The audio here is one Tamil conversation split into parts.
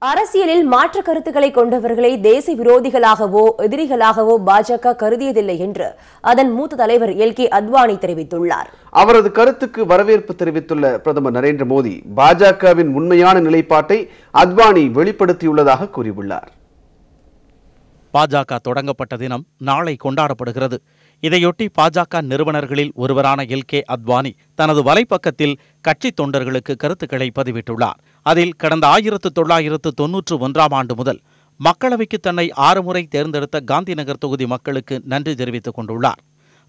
அரசியலில் மாற்று கருத்துக்களை கொண்டவர்களை தேச விரோதிகளாகவோ எதிரிகளாகவோ பாஜக கருதியதில்லை என்று அதன் மூத்த தலைவர் எல். கே. அத்வானி தெரிவித்துள்ளார். அவரது கருத்துக்கு வரவேற்பு தெரிவித்துள்ள பிரதமர் நரேந்திர மோடி பாஜகவின் உண்மையான நிலைப்பாட்டை அத்வானி வெளிப்படுத்தியுள்ளதாக கூறியுள்ளார். பாஜக தொடங்கப்பட்ட தினம் நாளை கொண்டாடப்படுகிறது. இதையொட்டி பாஜக நிறுவனர்களில் ஒருவரான எல். கே. அத்வானி தனது வலைப்பக்கத்தில் கட்சி தொண்டர்களுக்கு கருத்துக்களை பதிவிட்டுள்ளார். அதில் கடந்த ஆயிரத்து தொள்ளாயிரத்து தொன்னூற்று ஒன்றாம் ஆண்டு முதல் மக்களவைக்கு தன்னை ஆறு முறை தேர்ந்தெடுத்த காந்திநகர் தொகுதி மக்களுக்கு நன்றி தெரிவித்துக் கொண்டுள்ளார்.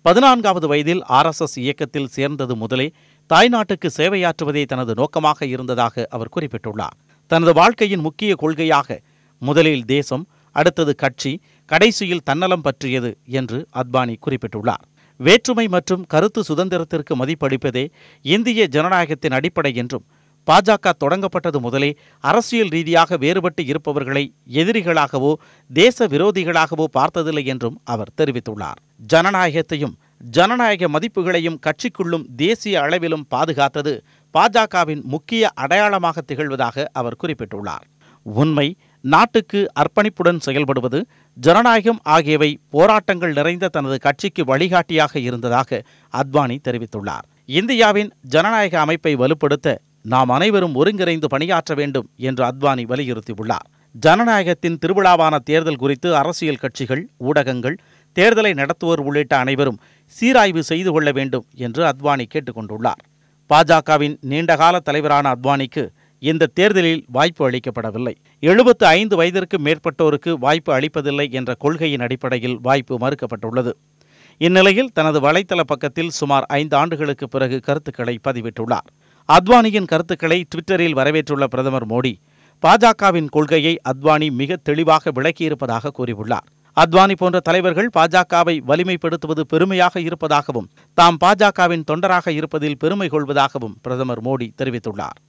பதினான்காவது வயதில் ஆர்எஸ்எஸ் இயக்கத்தில் சேர்ந்தது முதலே தாய்நாட்டுக்கு சேவையாற்றுவதே தனது நோக்கமாக இருந்ததாக அவர் குறிப்பிட்டுள்ளார். தனது வாழ்க்கையின் முக்கிய கொள்கையாக முதலில் தேசம் அடுத்தது கட்சி கடைசியில் தன்னலம் பற்றியது என்று அத்வானி குறிப்பிட்டுள்ளார். வேற்றுமை மற்றும் கருத்து சுதந்திரத்திற்கு மதிப்பளிப்பதே இந்திய ஜனநாயகத்தின் அடிப்படை என்றும் பாஜக தொடங்கப்பட்டது முதலே அரசியல் ரீதியாக வேறுபட்டு இருப்பவர்களை எதிரிகளாகவோ தேச விரோதிகளாகவோ பார்த்ததில்லை என்றும் அவர் தெரிவித்துள்ளார். ஜனநாயகத்தையும் ஜனநாயக மதிப்புகளையும் கட்சிக்குள்ளும் தேசிய அளவிலும் பாதுகாத்தது பாஜகவின் முக்கிய அடையாளமாக திகழ்வதாக அவர் குறிப்பிட்டுள்ளார். உண்மை நாட்டுக்கு அர்ப்பணிப்புடன் செயல்படுவது ஜனநாயகம் ஆகியவை போராட்டங்கள் நிறைந்த தனது கட்சிக்கு வழிகாட்டியாக இருந்ததாக அத்வானி தெரிவித்துள்ளார். இந்தியாவின் ஜனநாயக அமைப்பை வலுப்படுத்த நாம் அனைவரும் ஒருங்கிணைந்து பணியாற்ற வேண்டும் என்று அத்வானி வலியுறுத்தியுள்ளார். ஜனநாயகத்தின் திருவிழாவான தேர்தல் குறித்து அரசியல் கட்சிகள் ஊடகங்கள் தேர்தலை நடத்துவோர் உள்ளிட்ட அனைவரும் சீராய்வு செய்து கொள்ள வேண்டும் என்று அத்வானி கேட்டுக்கொண்டுள்ளார். பாஜகவின் நீண்டகால தலைவரான அத்வானிக்கு இந்த தேர்தலில் வாய்ப்பு அளிக்கப்படவில்லை. எழுபத்து ஐந்து வயதிற்கு மேற்பட்டோருக்கு வாய்ப்பு அளிப்பதில்லை என்ற கொள்கையின் அடிப்படையில் வாய்ப்பு மறுக்கப்பட்டுள்ளது. இந்நிலையில் தனது வலைத்தள பக்கத்தில் சுமார் ஐந்து ஆண்டுகளுக்கு பிறகு கருத்துக்களை பதிவிட்டுள்ளார். அத்வானியின் கருத்துக்களை ட்விட்டரில் வரவேற்றுள்ள பிரதமர் மோடி பாஜகவின் கொள்கையை அத்வானி மிக தெளிவாக விளக்கியிருப்பதாக கூறியுள்ளார். அத்வானி போன்ற தலைவர்கள் பாஜகவை வலிமைப்படுத்துவது பெருமையாக இருப்பதாகவும் தாம் பாஜகவின் தொண்டராக இருப்பதில் பெருமை கொள்வதாகவும் பிரதமர் மோடி தெரிவித்துள்ளார்.